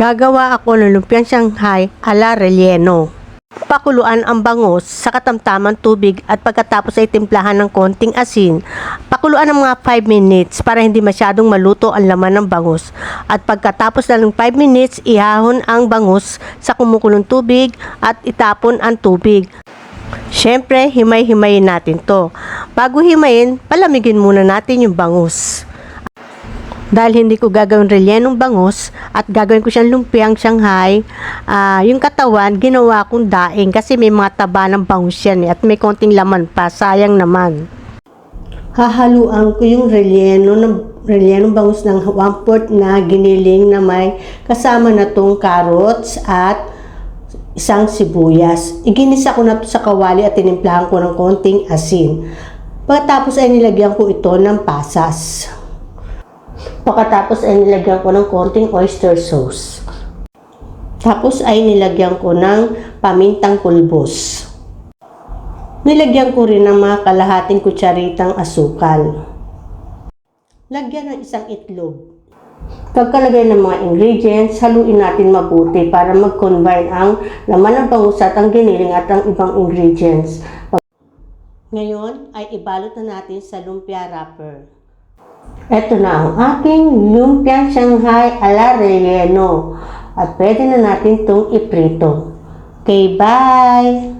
Gagawa ako ng lumpiang Shanghai ala relleno. Pakuluan ang bangus sa katamtamang tubig at pagkatapos ay timplahan ng konting asin. Pakuluan ng mga 5 minutes para hindi masyadong maluto ang laman ng bangus. At pagkatapos ng 5 minutes, ihahon ang bangus sa kumukulong tubig at itapon ang tubig. Siyempre, himay-himayin natin to. Bago himayin, palamigin muna natin yung bangus. Dahil hindi ko gagawin rellenong bangus at gagawin ko siyang lumpiang Shanghai, ah, yung katawan ginawa kong daing kasi may mga taba ng bangus yan eh, at may konting laman pa, sayang naman. Hahaluan ko yung relleno ng rellenong bangus ng 1 4 na giniling na may kasama na tong carrots at isang sibuyas. Iginisa ko na to sa kawali at tinimplahan ko ng konting asin. Pagkatapos ay nilagyan ko ito ng pasas. Pagkatapos ay nilagyan ko ng konting oyster sauce. Tapos ay nilagyan ko ng pamintang pulbos. Nilagyan ko rin ng mga kalahating kutsaritang asukal. Lagyan ng isang itlog. Pagkalagay ng mga ingredients, haluin natin mabuti para mag-combine ang laman ng bangus at ang giniling at ang ibang ingredients. Ngayon ay ibalot na natin sa lumpia wrapper. Ito na ang aking lumpiang Shanghai ala relleno. At pwede na natin itong iprito. Okay, bye!